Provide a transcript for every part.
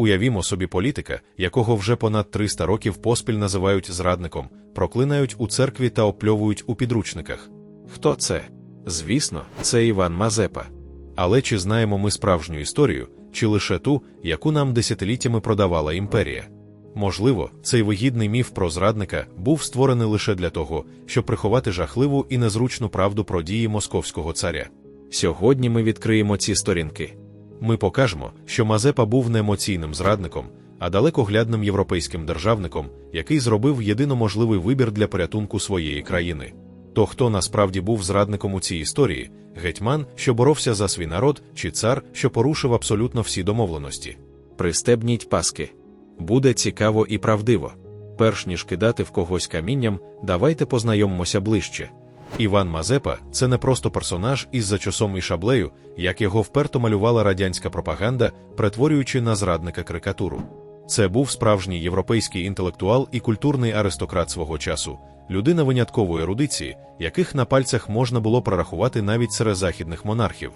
Уявімо собі політика, якого вже понад 300 років поспіль називають зрадником, проклинають у церкві та опльовують у підручниках. Хто це? Звісно, це Іван Мазепа. Але чи знаємо ми справжню історію, чи лише ту, яку нам десятиліттями продавала імперія? Можливо, цей вигідний міф про зрадника був створений лише для того, щоб приховати жахливу і незручну правду про дії московського царя. Сьогодні ми відкриємо ці сторінки. Ми покажемо, що Мазепа був не емоційним зрадником, а далекоглядним європейським державником, який зробив єдино можливий вибір для порятунку своєї країни. То хто насправді був зрадником у цій історії гетьман, що боровся за свій народ, чи цар, що порушив абсолютно всі домовленості? Пристебніть паски. Буде цікаво і правдиво. Перш ніж кидати в когось камінням, давайте познайомимося ближче. Іван Мазепа це не просто персонаж із зачосом і шаблею, як його вперто малювала радянська пропаганда, перетворюючи на зрадника карикатуру. Це був справжній європейський інтелектуал і культурний аристократ свого часу, людина виняткової ерудиції, яких на пальцях можна було прорахувати навіть серед західних монархів.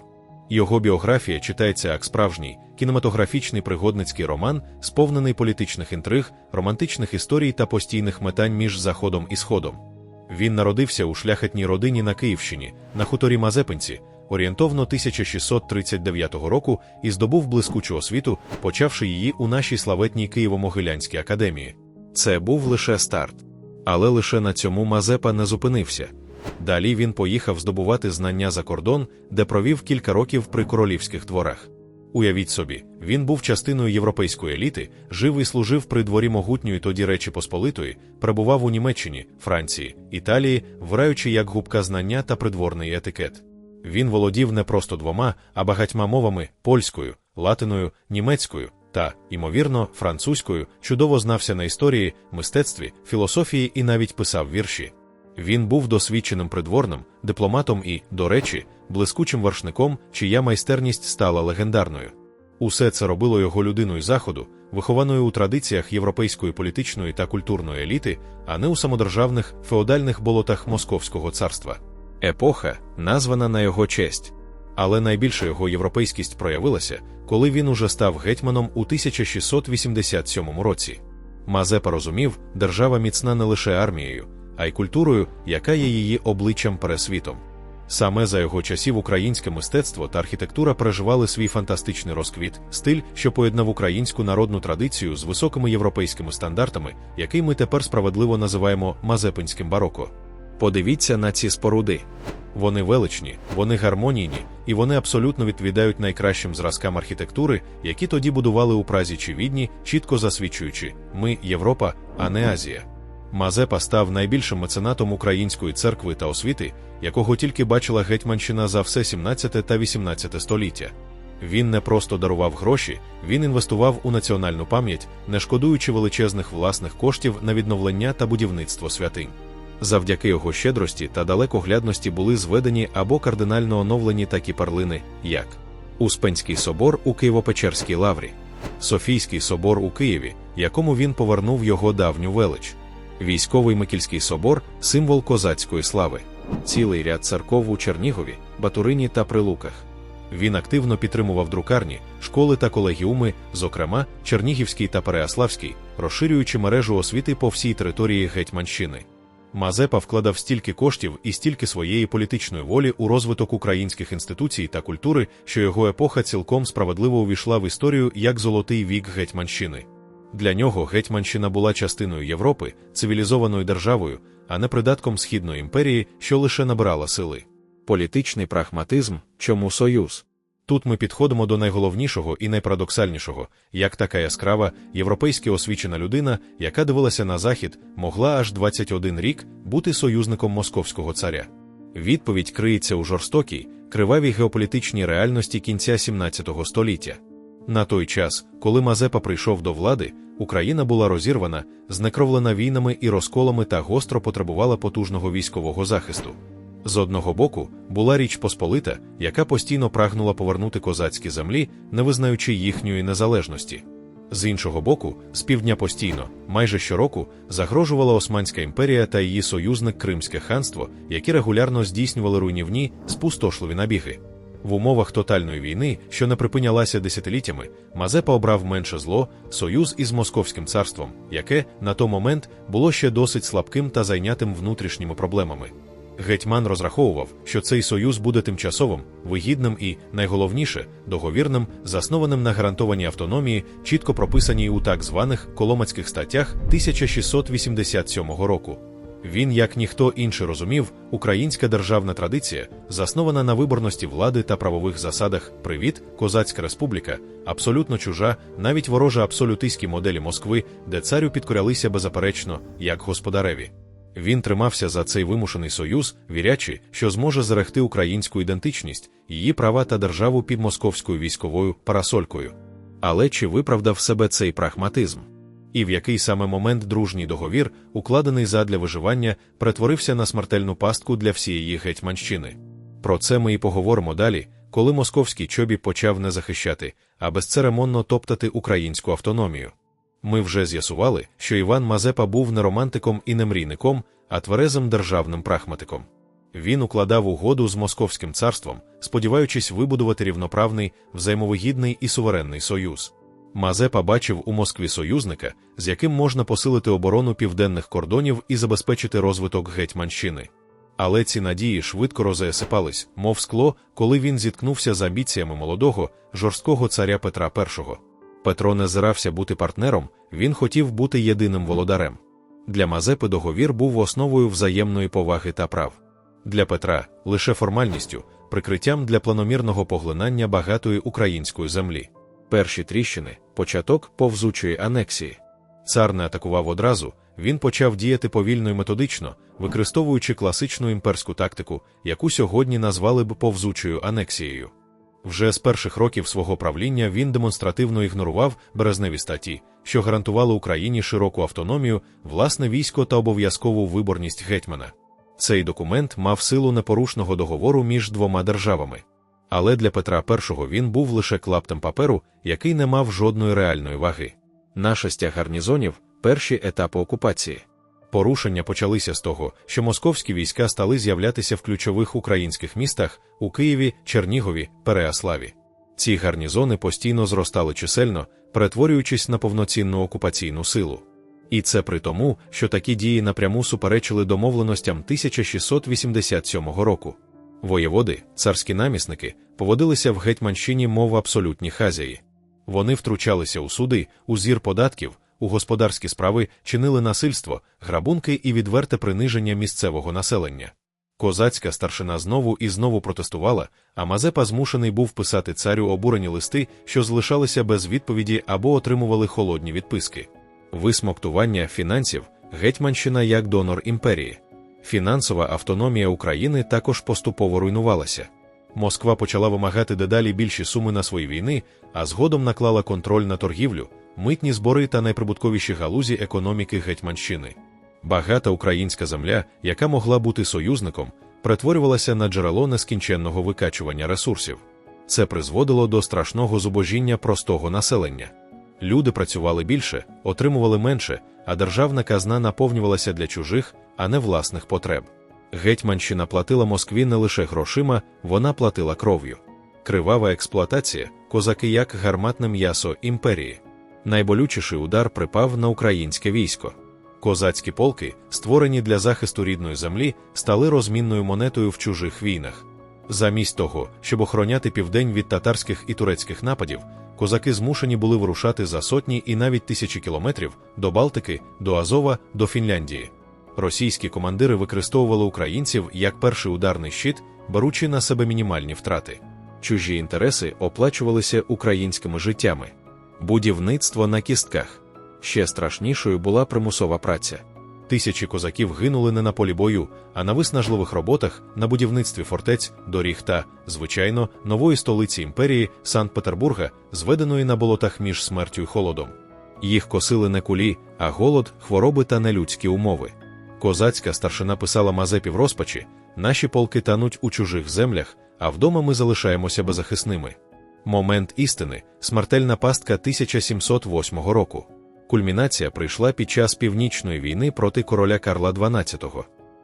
Його біографія читається як справжній кінематографічний пригодницький роман, сповнений політичних інтриг, романтичних історій та постійних метань між Заходом і Сходом. Він народився у шляхетній родині на Київщині, на хуторі Мазепинці, орієнтовно 1639 року і здобув блискучу освіту, почавши її у нашій славетній Києво-Могилянській академії. Це був лише старт. Але лише на цьому Мазепа не зупинився. Далі він поїхав здобувати знання за кордон, де провів кілька років при королівських дворах. Уявіть собі, він був частиною європейської еліти, жив і служив при дворі могутньої тоді Речі Посполитої, перебував у Німеччині, Франції, Італії, враючи як губка знання та придворний етикет. Він володів не просто двома, а багатьма мовами польською, латиною, німецькою та, ймовірно, французькою, чудово знався на історії, мистецтві, філософії і навіть писав вірші. Він був досвідченим придворним, дипломатом і, до речі, блискучим вершником, чия майстерність стала легендарною. Усе це робило його людиною заходу, вихованою у традиціях європейської політичної та культурної еліти, а не у самодержавних феодальних болотах Московського царства. Епоха, названа на його честь. Але найбільша його європейськість проявилася, коли він уже став гетьманом у 1687 році. Мазепа розумів, держава міцна не лише армією, а й культурою, яка є її обличчям пересвітом. Саме за його часів українське мистецтво та архітектура переживали свій фантастичний розквіт, стиль, що поєднав українську народну традицію з високими європейськими стандартами, який ми тепер справедливо називаємо мазепинським бароко. Подивіться на ці споруди. Вони величні, вони гармонійні, і вони абсолютно відповідають найкращим зразкам архітектури, які тоді будували у Празі чи Відні, чітко засвідчуючи ми Європа, а не Азія. Мазепа став найбільшим меценатом української церкви та освіти, якого тільки бачила Гетьманщина за все 17 та 18 століття. Він не просто дарував гроші, він інвестував у національну пам'ять, не шкодуючи величезних власних коштів на відновлення та будівництво святинь. Завдяки його щедрості та далекоглядності були зведені або кардинально оновлені такі перлини, як Успенський собор у Києво-Печерській лаврі, Софійський собор у Києві, якому він повернув його давню велич. Військовий Микільський собор символ козацької слави, цілий ряд церков у Чернігові, Батурині та Прилуках. Він активно підтримував друкарні, школи та колегіуми, зокрема Чернігівський та Переяславський, розширюючи мережу освіти по всій території Гетьманщини. Мазепа вкладав стільки коштів і стільки своєї політичної волі у розвиток українських інституцій та культури, що його епоха цілком справедливо увійшла в історію як золотий вік Гетьманщини. Для нього Гетьманщина була частиною Європи, цивілізованою державою, а не придатком Східної імперії, що лише набирала сили. Політичний прагматизм чому союз? Тут ми підходимо до найголовнішого і найпарадоксальнішого, як така яскрава, європейськи освічена людина, яка дивилася на захід, могла аж 21 рік бути союзником московського царя. Відповідь криється у жорстокій, кривавій геополітичній реальності кінця 17 століття. На той час, коли Мазепа прийшов до влади, Україна була розірвана, знекровлена війнами і розколами та гостро потребувала потужного військового захисту. З одного боку була річ Посполита, яка постійно прагнула повернути козацькі землі, не визнаючи їхньої незалежності. З іншого боку, з півдня постійно, майже щороку, загрожувала Османська імперія та її союзник Кримське ханство, які регулярно здійснювали руйнівні, спустошливі набіги. В умовах тотальної війни, що не припинялася десятиліттями, Мазепа обрав менше зло союз із Московським царством, яке на той момент було ще досить слабким та зайнятим внутрішніми проблемами. Гетьман розраховував, що цей союз буде тимчасовим, вигідним і, найголовніше, договірним, заснованим на гарантованій автономії, чітко прописаній у так званих коломацьких статтях 1687 року. Він, як ніхто інший розумів, українська державна традиція, заснована на виборності влади та правових засадах Привіт, Козацька Республіка, абсолютно чужа, навіть ворожа абсолютистські моделі Москви, де царю підкорялися беззаперечно, як господареві. Він тримався за цей вимушений союз, вірячи, що зможе зарегти українську ідентичність, її права та державу під московською військовою парасолькою. Але чи виправдав себе цей прагматизм? І в який саме момент дружній договір, укладений задля виживання, перетворився на смертельну пастку для всієї гетьманщини? Про це ми і поговоримо далі, коли московський чобі почав не захищати, а безцеремонно топтати українську автономію. Ми вже з'ясували, що Іван Мазепа був не романтиком і не мрійником, а тверезим державним прахматиком. Він укладав угоду з Московським царством, сподіваючись вибудувати рівноправний, взаємовигідний і суверенний союз. Мазепа бачив у Москві союзника, з яким можна посилити оборону південних кордонів і забезпечити розвиток Гетьманщини. Але ці надії швидко розесипались, мов скло, коли він зіткнувся з амбіціями молодого, жорсткого царя Петра І. Петро не зирався бути партнером, він хотів бути єдиним володарем. Для Мазепи договір був основою взаємної поваги та прав. Для Петра лише формальністю, прикриттям для планомірного поглинання багатої української землі. Перші тріщини початок повзучої анексії. Цар не атакував одразу, він почав діяти повільно і методично, використовуючи класичну імперську тактику, яку сьогодні назвали б повзучою анексією. Вже з перших років свого правління він демонстративно ігнорував березневі статті, що гарантували Україні широку автономію, власне військо та обов'язкову виборність гетьмана. Цей документ мав силу непорушного договору між двома державами. Але для Петра І він був лише клаптем паперу, який не мав жодної реальної ваги. Наша стяг гарнізонів перші етапи окупації. Порушення почалися з того, що московські війська стали з'являтися в ключових українських містах у Києві, Чернігові, Переаславі. Ці гарнізони постійно зростали чисельно, перетворюючись на повноцінну окупаційну силу. І це при тому, що такі дії напряму суперечили домовленостям 1687 року. Воєводи, царські намісники, поводилися в Гетьманщині мов абсолютні хазяї. Вони втручалися у суди, у зір податків, у господарські справи чинили насильство, грабунки і відверте приниження місцевого населення. Козацька старшина знову і знову протестувала, а Мазепа змушений був писати царю обурені листи, що залишалися без відповіді або отримували холодні відписки. Висмоктування фінансів, Гетьманщина як донор імперії. Фінансова автономія України також поступово руйнувалася. Москва почала вимагати дедалі більші суми на свої війни, а згодом наклала контроль на торгівлю, митні збори та найприбутковіші галузі економіки Гетьманщини. Багата українська земля, яка могла бути союзником, перетворювалася на джерело нескінченного викачування ресурсів. Це призводило до страшного зубожіння простого населення. Люди працювали більше, отримували менше, а державна казна наповнювалася для чужих, а не власних потреб. Гетьманщина платила Москві не лише грошима, вона платила кров'ю. Кривава експлуатація, козаки як гарматне м'ясо імперії. Найболючіший удар припав на українське військо. Козацькі полки, створені для захисту рідної землі, стали розмінною монетою в чужих війнах. Замість того, щоб охороняти південь від татарських і турецьких нападів, козаки змушені були вирушати за сотні і навіть тисячі кілометрів до Балтики, до Азова, до Фінляндії. Російські командири використовували українців як перший ударний щит, беручи на себе мінімальні втрати. Чужі інтереси оплачувалися українськими життями. Будівництво на кістках. Ще страшнішою була примусова праця. Тисячі козаків гинули не на полі бою, а на виснажливих роботах на будівництві фортець, доріг та, звичайно, нової столиці імперії Санкт-Петербурга, зведеної на болотах між смертю і холодом. Їх косили не кулі, а голод, хвороби та нелюдські умови. Козацька старшина писала Мазепі в розпачі: наші полки тануть у чужих землях, а вдома ми залишаємося беззахисними. Момент істини, смертельна пастка 1708 року. Кульмінація прийшла під час північної війни проти короля Карла XII.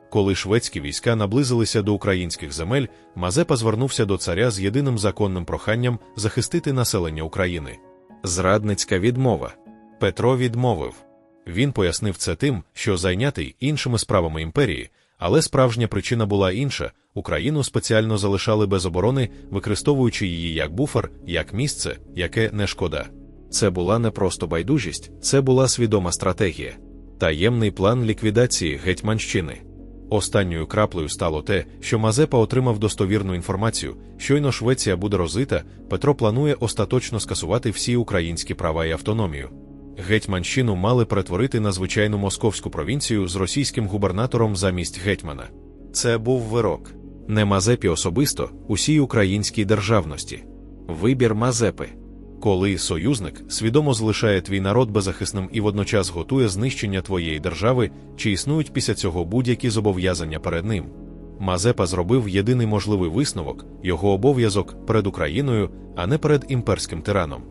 Коли шведські війська наблизилися до українських земель, Мазепа звернувся до царя з єдиним законним проханням захистити населення України. Зрадницька відмова. Петро відмовив. Він пояснив це тим, що зайнятий іншими справами імперії, але справжня причина була інша: Україну спеціально залишали без оборони, використовуючи її як буфер, як місце, яке не шкода. Це була не просто байдужість, це була свідома стратегія, таємний план ліквідації Гетьманщини. Останньою краплею стало те, що Мазепа отримав достовірну інформацію. Щойно Швеція буде розита, Петро планує остаточно скасувати всі українські права і автономію. Гетьманщину мали перетворити на звичайну московську провінцію з російським губернатором замість гетьмана. Це був вирок. Не Мазепі особисто, усій українській державності. Вибір Мазепи. Коли союзник свідомо залишає твій народ беззахисним і водночас готує знищення твоєї держави, чи існують після цього будь-які зобов'язання перед ним. Мазепа зробив єдиний можливий висновок його обов'язок перед Україною, а не перед імперським тираном.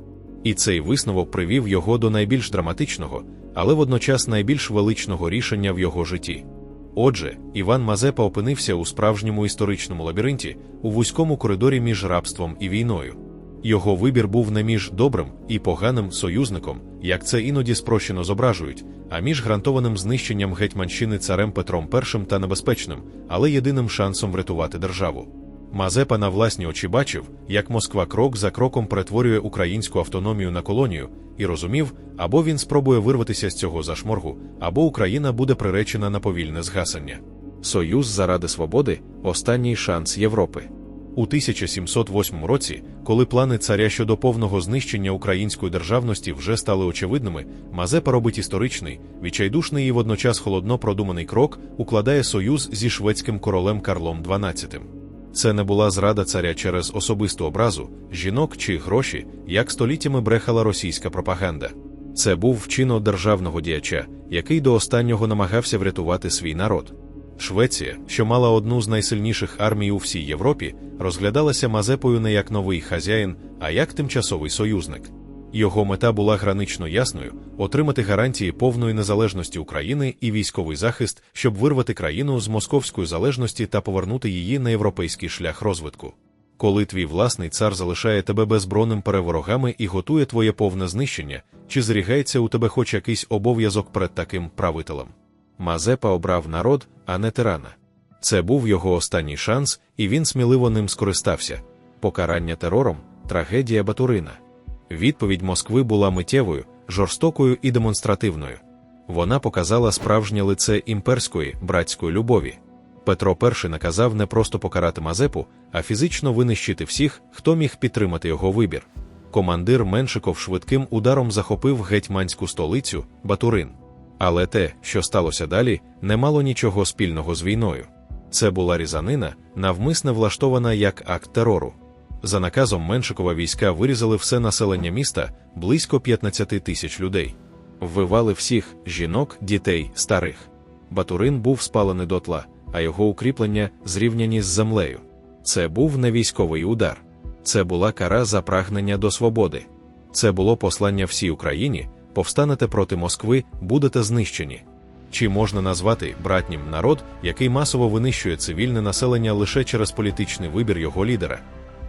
І цей висновок привів його до найбільш драматичного, але водночас найбільш величного рішення в його житті. Отже, Іван Мазепа опинився у справжньому історичному лабіринті, у вузькому коридорі між рабством і війною. Його вибір був не між добрим і поганим союзником, як це іноді спрощено зображують, а між гарантованим знищенням гетьманщини царем Петром І та небезпечним, але єдиним шансом врятувати державу. Мазепа на власні очі бачив, як Москва крок за кроком перетворює українську автономію на колонію, і розумів, або він спробує вирватися з цього зашморгу, або Україна буде приречена на повільне згасання. Союз заради свободи останній шанс Європи. У 1708 році, коли плани царя щодо повного знищення української державності вже стали очевидними, Мазепа робить історичний, відчайдушний і водночас холодно продуманий крок, укладає союз зі шведським королем Карлом XII. Це не була зрада царя через особисту образу, жінок чи гроші, як століттями брехала російська пропаганда. Це був вчинок державного діяча, який до останнього намагався врятувати свій народ. Швеція, що мала одну з найсильніших армій у всій Європі, розглядалася Мазепою не як новий хазяїн, а як тимчасовий союзник. Його мета була гранично ясною отримати гарантії повної незалежності України і військовий захист, щоб вирвати країну з московської залежності та повернути її на європейський шлях розвитку. Коли твій власний цар залишає тебе безбронним переворогами і готує твоє повне знищення, чи зрігається у тебе хоч якийсь обов'язок перед таким правителем? Мазепа обрав народ, а не тирана. Це був його останній шанс, і він сміливо ним скористався. Покарання терором, трагедія Батурина. Відповідь Москви була миттєвою, жорстокою і демонстративною. Вона показала справжнє лице імперської братської любові. Петро І наказав не просто покарати Мазепу, а фізично винищити всіх, хто міг підтримати його вибір. Командир Меншиков швидким ударом захопив гетьманську столицю Батурин. Але те, що сталося далі, не мало нічого спільного з війною. Це була різанина, навмисне влаштована як акт терору. За наказом Меншикова війська вирізали все населення міста близько 15 тисяч людей. Ввивали всіх жінок, дітей, старих. Батурин був спалений дотла, а його укріплення зрівняні з землею. Це був не військовий удар, це була кара за прагнення до свободи. Це було послання всій Україні повстанете проти Москви, будете знищені. Чи можна назвати братнім народ, який масово винищує цивільне населення лише через політичний вибір його лідера?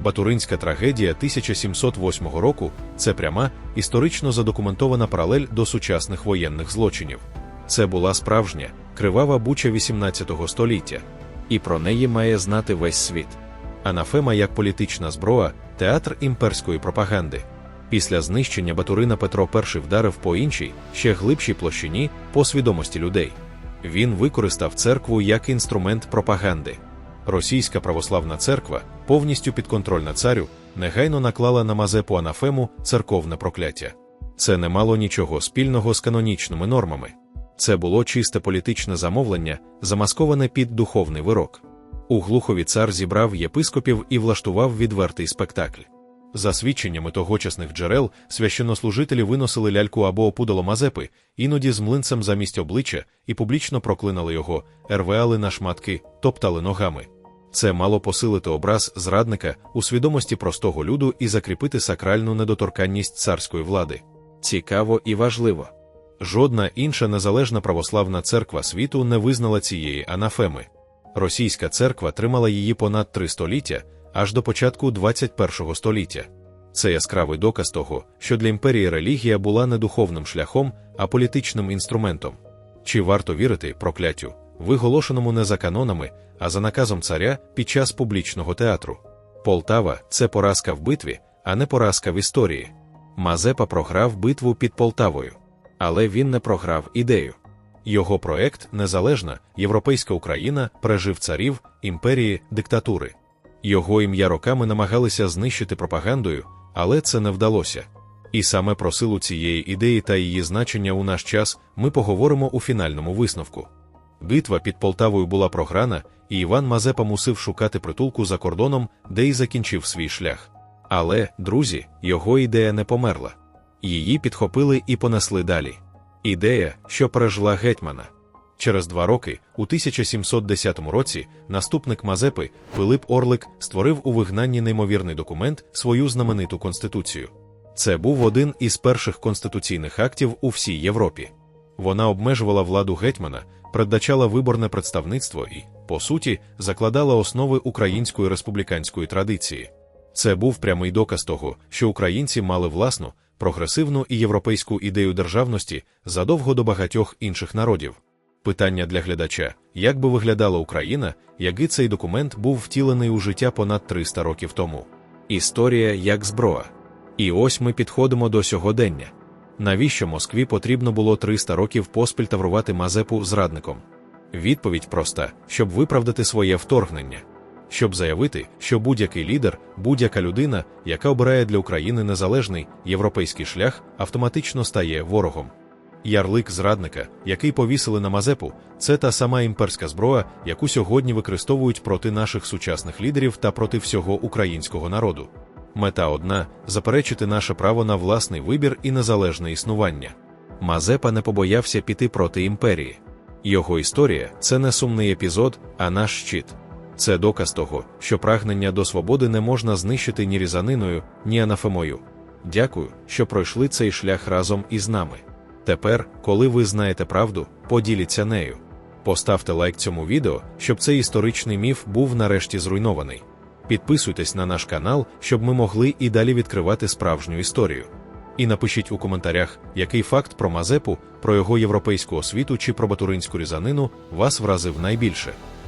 Батуринська трагедія 1708 року це пряма, історично задокументована паралель до сучасних воєнних злочинів. Це була справжня, кривава буча XVIII століття, і про неї має знати весь світ. Анафема як політична зброя, театр імперської пропаганди. Після знищення Батурина Петро І вдарив по іншій, ще глибшій площині по свідомості людей. Він використав церкву як інструмент пропаганди. Російська православна церква, повністю підконтрольна царю, негайно наклала на Мазепу Анафему церковне прокляття. Це не мало нічого спільного з канонічними нормами. Це було чисте політичне замовлення, замасковане під духовний вирок. У Глухові цар зібрав єпископів і влаштував відвертий спектакль. За свідченнями тогочасних джерел, священнослужителі виносили ляльку або опудало Мазепи, іноді з млинцем замість обличчя, і публічно проклинали його, рвали на шматки, топтали ногами. Це мало посилити образ зрадника у свідомості простого люду і закріпити сакральну недоторканність царської влади. Цікаво і важливо. Жодна інша незалежна православна церква світу не визнала цієї анафеми. Російська церква тримала її понад три століття, аж до початку 21 століття. Це яскравий доказ того, що для імперії релігія була не духовним шляхом, а політичним інструментом. Чи варто вірити прокляттю, виголошеному не за канонами, а за наказом царя під час публічного театру? Полтава це поразка в битві, а не поразка в історії. Мазепа програв битву під Полтавою, але він не програв ідею. Його проект Незалежна Європейська Україна пережив царів, імперії, диктатури. Його ім'я роками намагалися знищити пропагандою, але це не вдалося. І саме про силу цієї ідеї та її значення у наш час ми поговоримо у фінальному висновку. Битва під Полтавою була програна, і Іван Мазепа мусив шукати притулку за кордоном, де й закінчив свій шлях. Але, друзі, його ідея не померла. Її підхопили і понесли далі. Ідея, що пережила гетьмана. Через два роки, у 1710 році, наступник Мазепи Пилип Орлик створив у вигнанні неймовірний документ свою знамениту конституцію. Це був один із перших конституційних актів у всій Європі. Вона обмежувала владу гетьмана, передбачала виборне представництво і, по суті, закладала основи української республіканської традиції. Це був прямий доказ того, що українці мали власну, прогресивну і європейську ідею державності задовго до багатьох інших народів. Питання для глядача: як би виглядала Україна, якби цей документ був втілений у життя понад 300 років тому? Історія як зброя. І ось ми підходимо до сьогодення. Навіщо Москві потрібно було 300 років поспіль таврувати Мазепу зрадником? Відповідь проста, щоб виправдати своє вторгнення, щоб заявити, що будь-який лідер, будь-яка людина, яка обирає для України незалежний європейський шлях, автоматично стає ворогом. Ярлик зрадника, який повісили на Мазепу, це та сама імперська зброя, яку сьогодні використовують проти наших сучасних лідерів та проти всього українського народу. Мета одна заперечити наше право на власний вибір і незалежне існування. Мазепа не побоявся піти проти імперії. Його історія це не сумний епізод, а наш щит. Це доказ того, що прагнення до свободи не можна знищити ні різаниною, ні анафемою. Дякую, що пройшли цей шлях разом із нами. Тепер, коли ви знаєте правду, поділіться нею. Поставте лайк цьому відео, щоб цей історичний міф був нарешті зруйнований. Підписуйтесь на наш канал, щоб ми могли і далі відкривати справжню історію. І напишіть у коментарях, який факт про Мазепу, про його європейську освіту чи про батуринську різанину вас вразив найбільше.